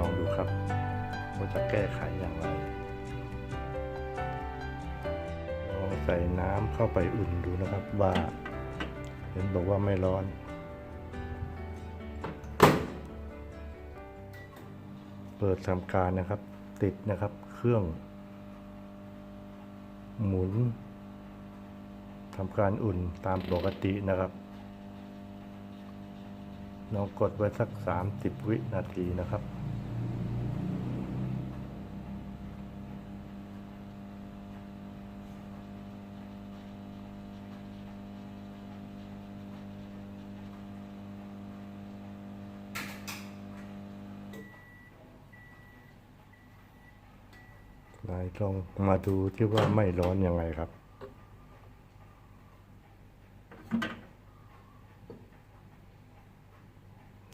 ลองดูครับว่าจะแก้ไขอย่างไรลองใส่น้ำเข้าไปอุ่นดูนะครับว่าเห็นบอกว่าไม่ร้อนเปิดทำการนะครับ ติดนะครับ เครื่อง หมุนทำการอุ่นตามปกตินะครับลองกดไว้สัก 30 วินาทีนะครับ มาดูที่ว่าไม่ร้อนยังไงครับ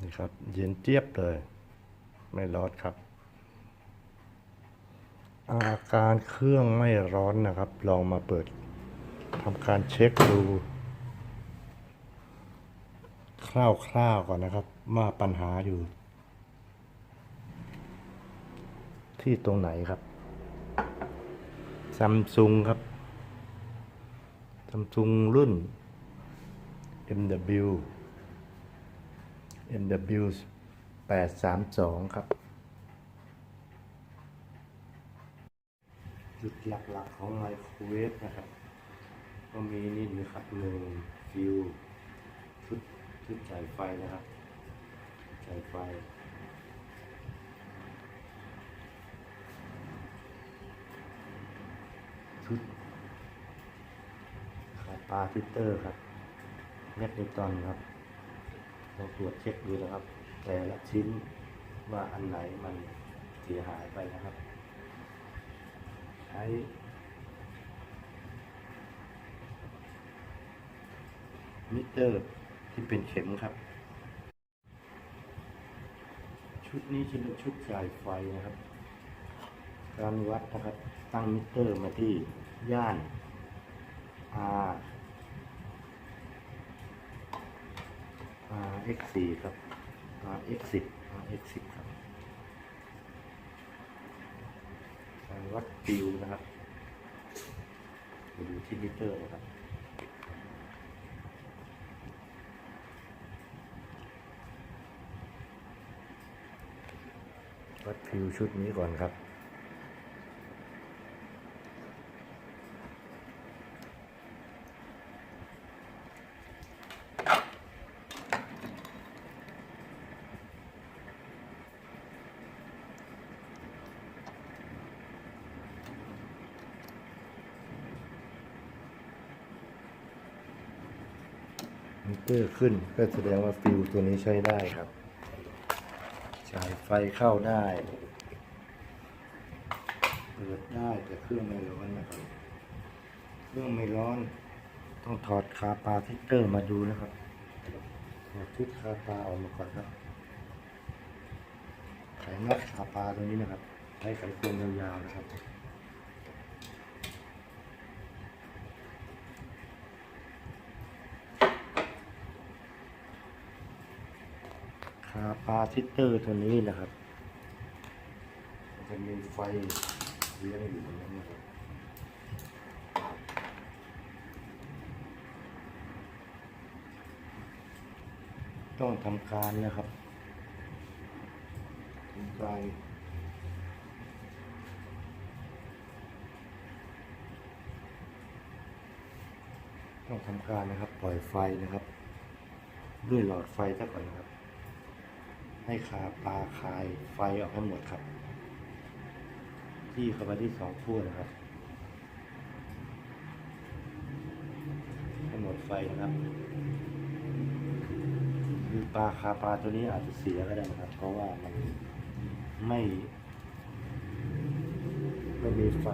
นี่ครับ เย็นเจี๊ยบเลย ไม่ร้อนครับ อาการเครื่องไม่ร้อนนะครับ ลองมาเปิดทำการเช็คดู คร่าวๆก่อนนะครับว่าปัญหาอยู่ ที่ตรงไหนครับ ซัมซุงครับซัมซุงรุ่น MW MW 832 ครับจุดหลักๆของไมโครเวฟนะครับ ก็มีนี่นะครับหนึ่งฟิวชุดชุดจ่ายไฟนะครับจ่ายไฟ ชุดขา ปลาฟิลเตอร์ครับแมกนิตอนครับ เราตรวจเช็คดูนะครับ แต่ละชิ้นว่าอันไหนมันเสียหายไปนะครับ ใช้มิเตอร์ที่เป็นเข็มครับ ชุดนี้จะเป็นชุดจ่ายไฟนะครับ การวัดนะครับ ตั้งมิเตอร์มาที่ย่าน R R x 4 ครับ R x 10 R x 10 ครับการวัดฟิวนะครับมาดูที่มิเตอร์นะครับวัดฟิวชุดนี้ก่อนครับ อร์ขึ้น ก็แสดงว่าฟิวตัวนี้ใช้ได้ครับจ่ายไฟเข้าได้เปิดได้แต่เครื่องไม่ร้อนนะครับเครื่องไม่ร้อน ต้องถอดคาปาทิตเตอร์มาดูนะครับถอดชุดคาปาออกมาก่อนครับไขน็อตคาปาตัวนี้นะครับใช้ไขควงยาวๆนะครับาปาทิตเตอร์ตัวนี้นะครับมันจะมีไฟเลี้ยงอยู่ตรงนั้นนะครับต้องทำการนะครับทำการต้องทำการนะครับ ปล่อยไฟนะครับ ด้วยหลอดไฟซะก่อนนะครับ ให้คาปลาคายไฟออกให้หมดครับ ที่เข้าไปที่สองขั้วนะครับให้หมดไฟนะครับคือปลาคาปลาตัวนี้อาจจะเสียก็ได้นะครับ เพราะว่ามันไม่ไม่มีไฟ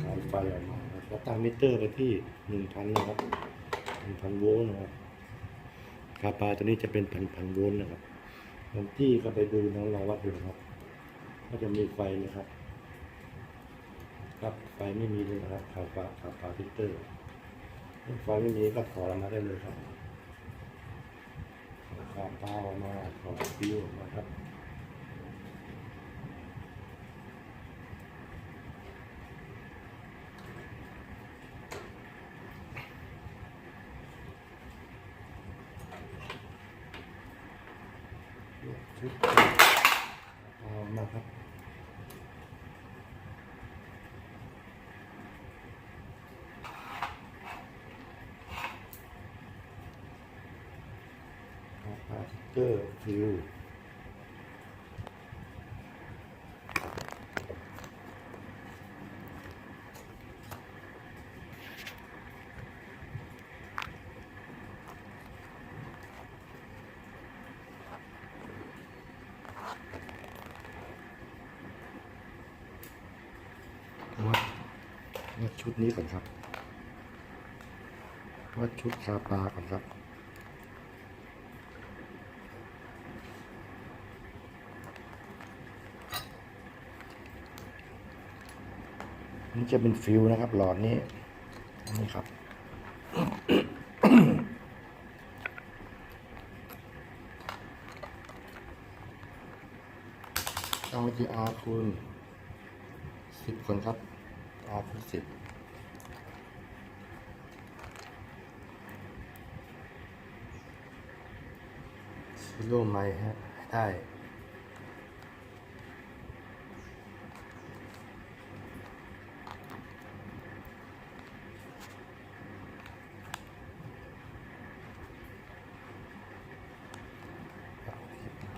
ขายไฟออกมาแล้วตั้งมิเตอร์ไปที่หนึ่งพันนะครับหนึ่งพันโวลต์นะครับคาปลาตัวนี้จะเป็นพันพันโวลต์นะครับ ลองจี้ก็ไปดูน้องลองวัดดูนะครับ ก็จะมีไฟนะครับ ครับไฟไม่มีเลยนะครับขาปลาขาปลาพิเตอร์ไฟไม่มีก็ถอดออกมาได้เลยครับขาเป้าออกมาถอดฟิวออกมาครับ ชุดเอามาครับ คาปาสเตอร์ฟิววัดวัด ชุดนี้ก่อนครับ วัดชุดคาปาก่อนครับ นี่จะเป็นฟิวนะครับ หลอดนี้ นี่ครับเอาจีอาคูณสิบคนครับอาคูณสิบ ร่ไมล์ฮะ ได้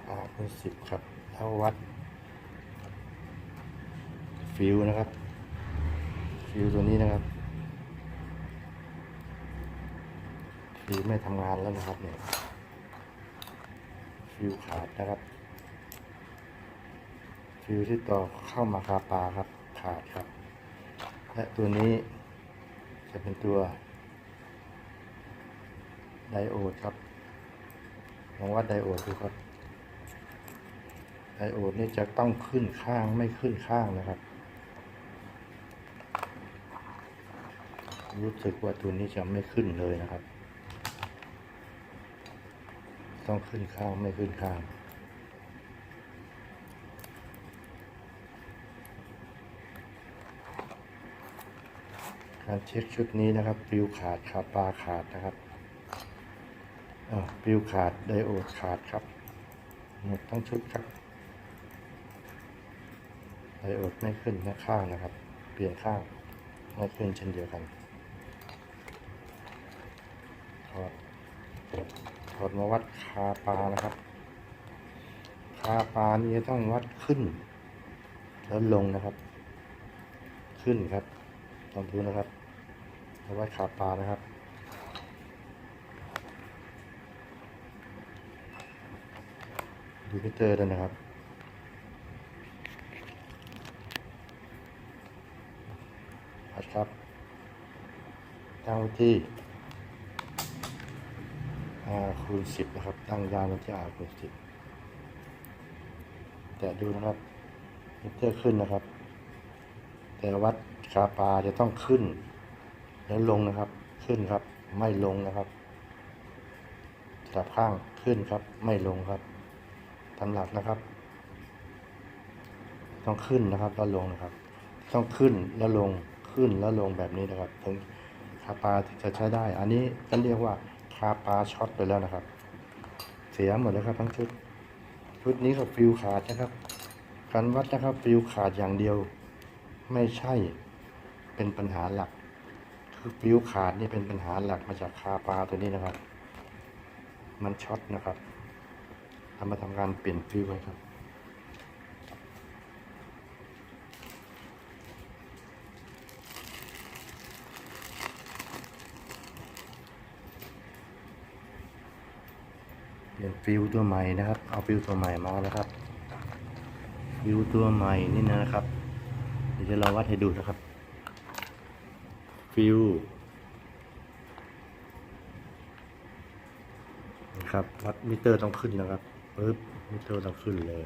อาเป็นสิบครับแล้ววัด ฟิวนะครับ ฟิวตัวนี้นะครับฟิวไม่ทำงานแล้วนะครับเนี่ย ฟิวขาดนะครับฟิวที่ต่อเข้ามาคาปาครับขาดครับ และตัวนี้จะเป็นตัวไดโอดครับลองวัดไดโอดดูครับไดโอดนี่จะต้องขึ้นข้างไม่ขึ้นข้างนะครับ รู้สึกว่าตัวนี้จะไม่ขึ้นเลยนะครับ ต้องขึ้นข้างไม่ขึ้นข้างการเช็คชุดนี้นะครับปิวขาดขาปลาขาดนะครับปิวขาดไดโอดขาดครับหมดทั้งชุดครับไดโอดไม่ขึ้นนะข้างนะครับ เปลี่ยนข้างไม่ขึ้นเช่นเดียวกันถอด ถอดมาวัดคาปลานะครับ คาปลานี่จะต้องวัดขึ้น แล้วลงนะครับ ขึ้นครับลองดูนะครับมาวัดคาปลานะครับดูมิเตอร์ด้วยนะครับอัดครับตั้งที่ คูณสิบนะครับ ตั้งยาวไว้ที่ R คูณสิบแต่ดูนะครับมิเตอร์ขึ้นนะครับ แต่วัดคาปาจะต้องขึ้น แล้วลงนะครับ ขึ้นครับ ไม่ลงนะครับสลับข้างขึ้นครับ ไม่ลงครับตำหลักนะครับ ต้องขึ้นนะครับแล้วลงนะครับ ต้องขึ้นแล้วลงขึ้นแล้วลงแบบนี้นะครับถึงคาปาจะใช้ได้ อันนี้ก็เรียกว่า คาปาช็อตไปแล้วนะครับ เสียหมดแล้วครับทั้งชุด ชุดนี้กับฟิวขาดนะครับการวัดนะครับฟิวขาดอย่างเดียว ไม่ใช่เป็นปัญหาหลัก คือฟิวขาดนี่เป็นปัญหาหลักมาจากคาปาตัวนี้นะครับ มันช็อตนะครับทำมาทำการเปลี่ยนฟิวไว้ครับ เปลี่ยนฟิวตัวใหม่นะครับ เอาฟิวตัวใหม่มาแล้วครับ ฟิวตัวใหม่นี่นะครับ เดี๋ยวจะเราวัดให้ดูนะครับ ฟิวนะครับ วัดมิเตอร์ต้องขึ้นนะครับปึ๊บมิเตอร์ต้องขึ้นเลย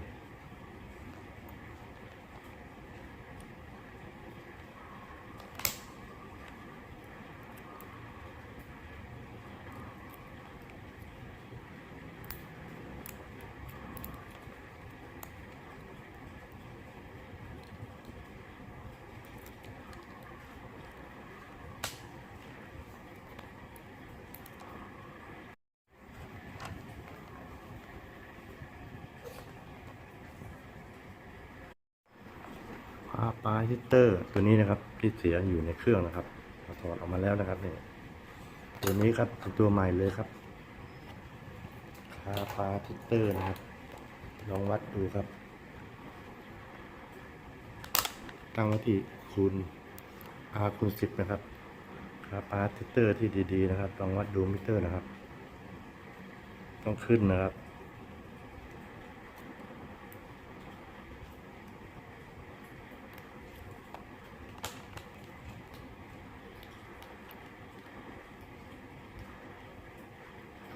ฟ ปาฮิตเตอร์ตัวนี้นะครับที่เสียอยู่ในเครื่องนะครับเราถอดออกมาแล้วนะครับเนี่ยตัวนี้ครับเป็นตัวใหม่เลยครับคาปาฮิตเตอร์นะครับ ลองวัดดูครับ ตั้งไว้ที่คูณ R คูณสิบนะครับคาปาฮิตเตอร์ที่ดีๆนะครับลองวัดดูมิเตอร์นะครับ ต้องขึ้นนะครับ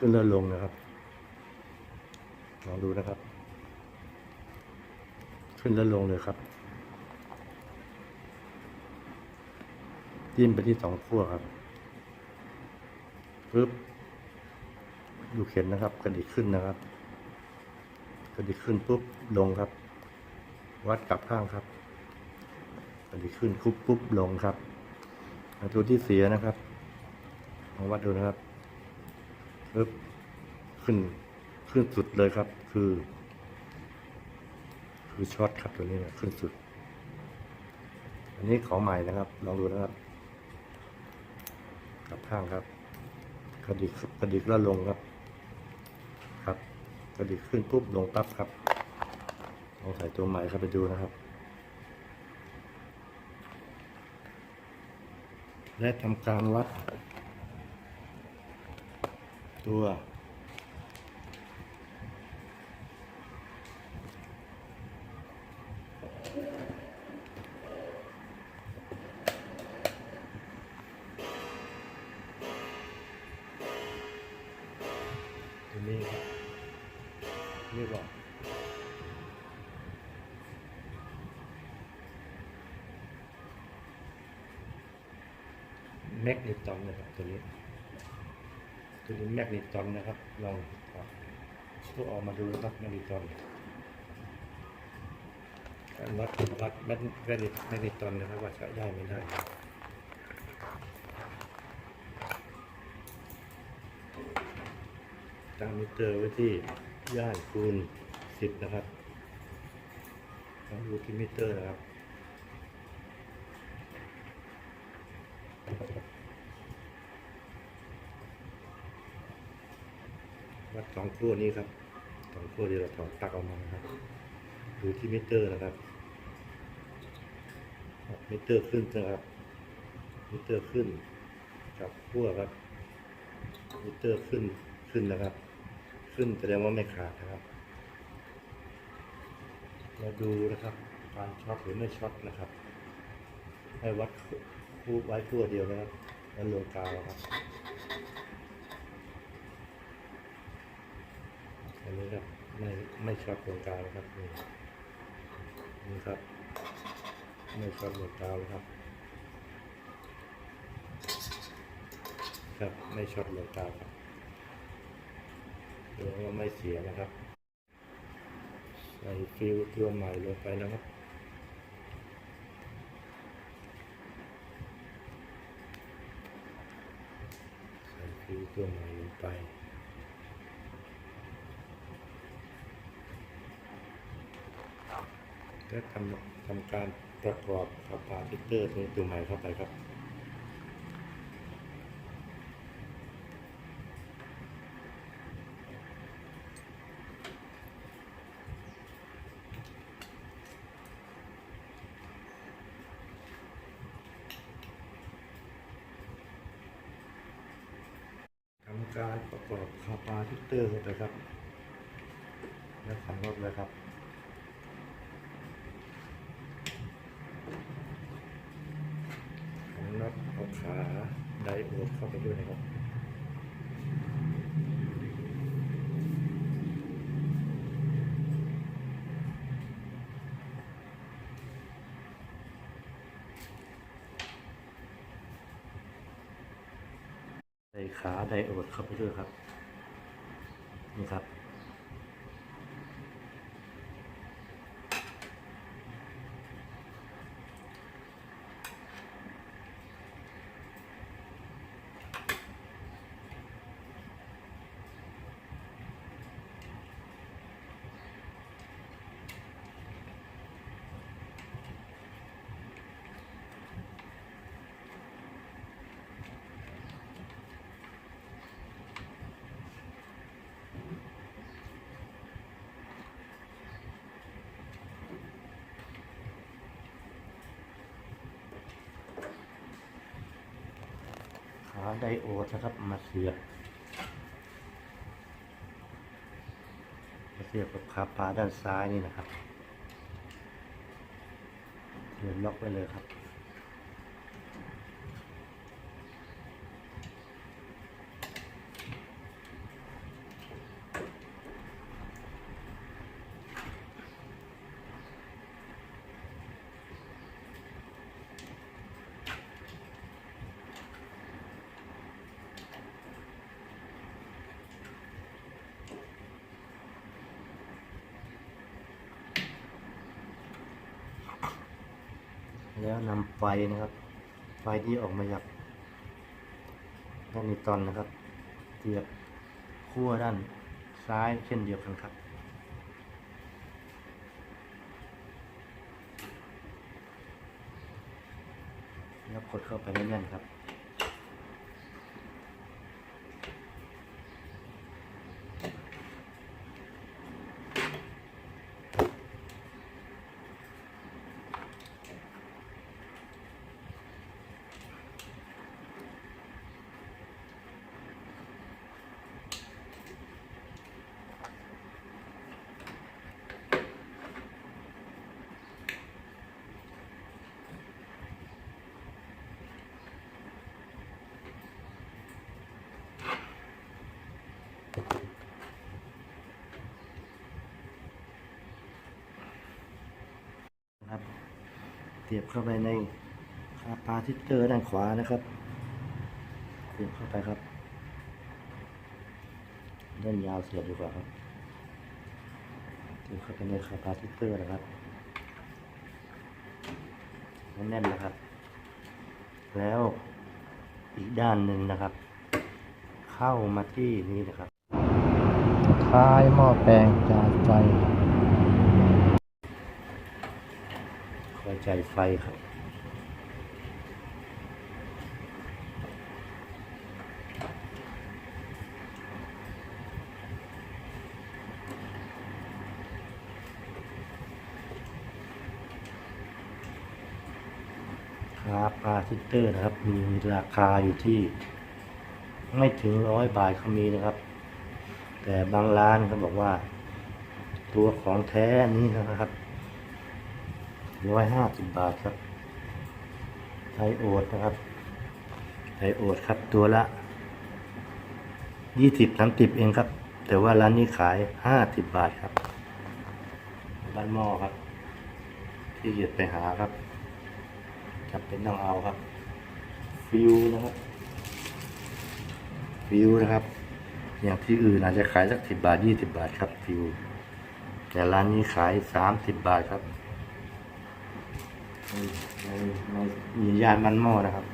ขึ้นแล้วลงนะครับลองดูนะครับ ขึ้นแล้วลงเลยครับจิ้มไปที่สองขั้วครับปึ๊บดูเข็นนะครับ กระดิกขึ้นนะครับ กระดิกขึ้นปุ๊บลงครับ วัดกลับข้างครับ กระดิกขึ้นปุ๊บปุ๊บลงครับตัวที่เสียนะครับลองวัดดูนะครับ ปึ๊บขึ้นขึ้นสุดเลยครับ คือ คือช็อตครับตัวนี้เนี่ยขึ้นสุด อันนี้ของใหม่นะครับลองดูนะครับกลับข้างครับ กระดิกกระดิกแล้วลงครับ ครับ กระดิกขึ้นปุ๊บลงปั๊บครับลองใส่ตัวใหม่เข้าไปดูนะครับและทำการวัด ตัวตัวนี้ครับเรีย กว่าแมกนิตอนนะครับตัวนี้ตัวนี้แมกนิตอนนะครับลองครับตัวออกมาดูนะครับแมกนิตอนการวัดวัดแมกแมกนิแมกนิตอนนะครับว่าใช้ได้ไม่ได้ตั้งมิเตอร์ไว้ที่ย่านคูณสิบนะครับลองดูที่มิเตอร์นะครับ วัดสองขั้วนี้ครับสองขั้วที่เราถอดตักออกมานะครับดูที่มิเตอร์นะครับมิเตอร์ขึ้นนะครับมิเตอร์ขึ้นกับขั้วครับมิเตอร์ขึ้นขึ้นนะครับ ขึ้นแสดงว่าไม่ขาดนะครับ มาดูนะครับการช็อตหรือไม่ช็อตนะครับ ให้วัดคู่ไว้ขั้วเดียวนะครับแล้วลงกาวครับ นี้ครับ ไม่ไม่ช็อตตรงกลางครับนี่นี่ครับ ไม่ช็อตตรงกลางครับ ครับไม่ช็อตตรงกลางครับเดี๋ยวว่าไม่เสียนะครับ ใส่ฟิวตัวใหม่ลงไปนะครับใส่ฟิวตัวใหม่ลงไป ก็ทำทำการประกอบคาปาฟิเตอร์ตัวใหม่เข้าไปครับทำการประกอบคาปาฟิเตอร์เข้าไปครับ แล้วขันรถเลยครับ ของน็อตเอาไดโอดเข้าไปด้วยนะครับใส่ขาไดโอดเข้าไปด้วยครับนี่ครับ ท ไดโอดนะครับ มาเสียบมาเสียบกับคาปาด้านซ้ายนี่นะครับเสียบล็อกไปเลยครับ แล้วนำไฟนะครับ ไฟที่ออกมาจากด้านนิวตอนนะครับเสียบขั้วด้านซ้ายเช่นเดียวกันครับแล้วกดเข้าไปแน่นๆครับ เสียบเข้าไปในคาปาทิเตอร์ด้านขวานะครับ เสียบเข้าไปครับด้านยาวเสียบดีกว่าครับเสียบเข้าไปในคาปาทิเตอร์นะครับแน่นๆนะครับ แล้วอีกด้านหนึ่งนะครับ เข้ามาที่นี้นะครับคลายหม้อแปลงจานไฟ คอยใจไฟครับ ครับปลาทิตเตอร์นะครับ มีราคาอยู่ที่ ไม่ถึงร้อยบาทเขามีนะครับ แต่บางร้านเขาบอกว่า ตัวของแท้นี้นะครับ ร้อยห้าสิบบาทครับ ไทโอดนะครับ ไทโอดครับตัวละยี่สิบสามสิบเองครับ แต่ว่าร้านนี้ขายห้าสิบบาทครับ บ้านหม้อครับ ที่เหยียดไปหาครับจำเป็นต้องเอาครับ ฟิวนะครับ ฟิวนะครับ อย่างที่อื่นอาจจะขายสักสิบบาทยี่สิบบาทครับฟิว แต่ร้านนี้ขายสามสิบบาทครับ ในในมียานมันหม้อนะครับ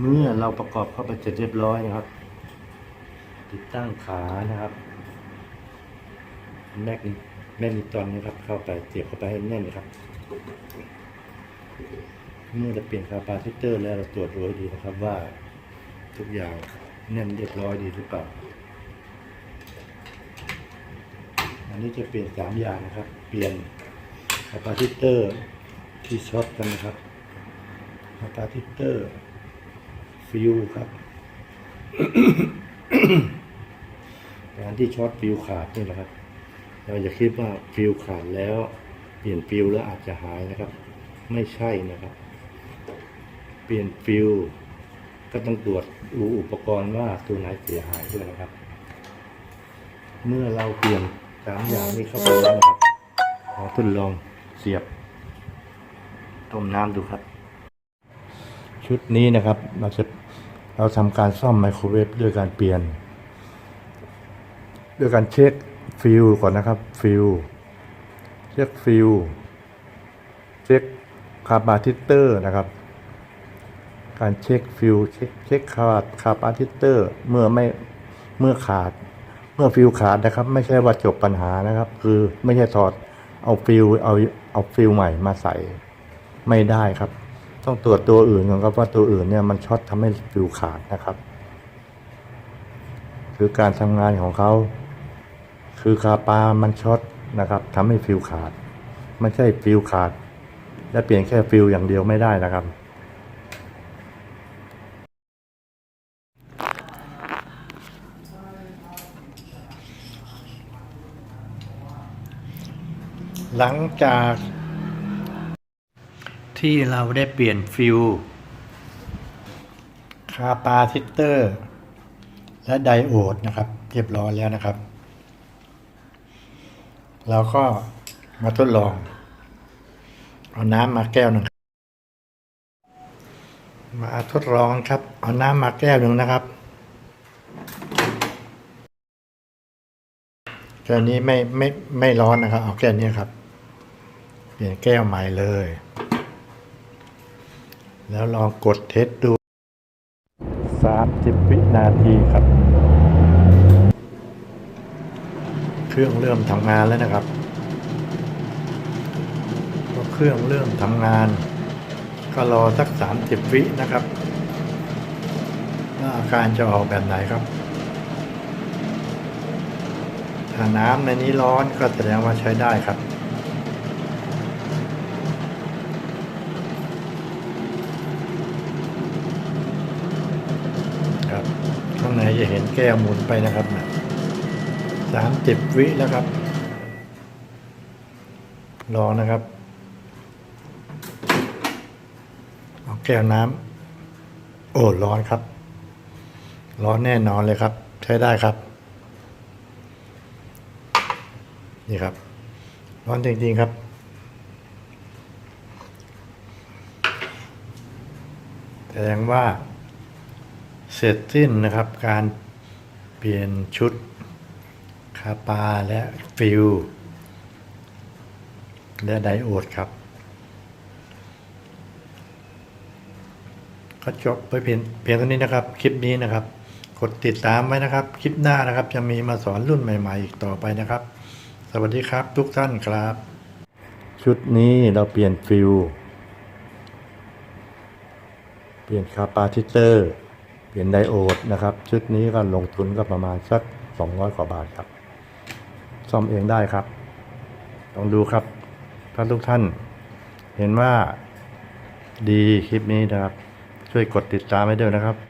เมื่อเราประกอบเข้าไปเสร็จเรียบร้อยนะครับ ติดตั้งขานะครับแมกนแมกนิตอนนะครับ เข้าไปเสียบเข้าไปให้แน่นนะครับ เมื่อเราเปลี่ยนคาปาซิเตอร์แล้วเราตรวจดูให้ดีนะครับว่าทุกอย่างแน่นเรียบร้อยดีหรือเปล่า อันนี้จะเปลี่ยนสามอย่างนะครับ เปลี่ยนคาปาซิเตอร์ ที่ช็อตกันนะครับคาปาซิเตอร์ฟิวครับการที่ช็อตฟิวขาดนี่แหละครับเราอย่าคิดว่าฟิวขาดแล้วเปลี่ยนฟิวแล้วอาจจะหายนะครับ ไม่ใช่นะครับ เปลี่ยนฟิวก็ต้องตรวจดูอุปกรณ์ว่าตัวไหนเสียหายด้วยนะครับ เมื่อเราเปลี่ยนสามอย่างนี้เข้าไปแล้วนะครับขอทดลองเสียบ ต้มน้ำดูครับ ชุดนี้นะครับเราจะเราทำการซ่อมไมโครเวฟด้วยการเปลี่ยน ด้วยการเช็คฟิลก่อนนะครับฟิลเช็คฟิลเช็คคาร์บาทิเตอร์นะครับ การเช็คฟิลเช็คเช็คคาร์คาร์บาทิเตอร์เมื่อไม่เมื่อขาด เมื่อฟิลขาดนะครับ ไม่ใช่ว่าจบปัญหานะครับ คือไม่ใช่ถอดเอาฟิลเอาเอาฟิลใหม่มาใส่ ไม่ได้ครับ ต้องตรวจตัวอื่นก่อนครับว่าตัวอื่นเนี่ยมันช็อตทำให้ฟิวขาดนะครับ คือการทำงานของเขา คือคาปามันช็อตนะครับทำให้ฟิวขาด ไม่ใช่ฟิวขาด และเปลี่ยนแค่ฟิวอย่างเดียวไม่ได้นะครับหลังจาก ที่เราได้เปลี่ยนฟิวคาปาซิเตอร์ และไดโอดนะครับ เรียบร้อยแล้วนะครับ เราก็มาทดลอง เอาน้ำมาแก้วหนึ่งมาทดลองครับ เอาน้ำมาแก้วหนึ่งนะครับแก้วนี้ไม่ไม่ไม่ร้อนนะครับ เอาแก้วนี้ครับ เปลี่ยนแก้วใหม่เลย แล้วลองกดเทสดูสามสิบวินาทีครับ เครื่องเริ่มทำงานแล้วนะครับพอเครื่องเริ่มทำงาน ก็รอสักสามสิบวินะครับว่าอาการจะออกแบบไหนครับ ถ้าน้ำในนี้ร้อนก็แสดงว่าใช้ได้ครับ ข้างใน จะเห็นแก้วหมุนไปนะครับนะสามสิบวิแล้วครับ รอนะครับเอาแก้วน้ำโอ้ร้อนครับ ร้อนแน่นอนเลยครับ ใช้ได้ครับ นี่ครับ ร้อนจริงๆครับแสดงว่า เสร็จสิ้นนะครับการเปลี่ยนชุดคาปาและฟิวและไดโอดครับ ก็จบไปเพียงเพียงเท่านี้นะครับ คลิปนี้นะครับ กดติดตามไว้นะครับ คลิปหน้านะครับ จะมีมาสอนรุ่นใหม่ ๆ อีกต่อไปนะครับ สวัสดีครับทุกท่านครับ ชุดนี้เราเปลี่ยนฟิวเปลี่ยนคาปาซิเตอร์ เปลี่ยนไดโอดนะครับ ชุดนี้ก็ลงทุนก็ประมาณสัก 200 กว่าบาทครับ ซ่อมเองได้ครับลองดูครับ ถ้าทุกท่านเห็นว่าดีคลิปนี้นะครับ ช่วยกดติดตามให้ด้วยนะครับ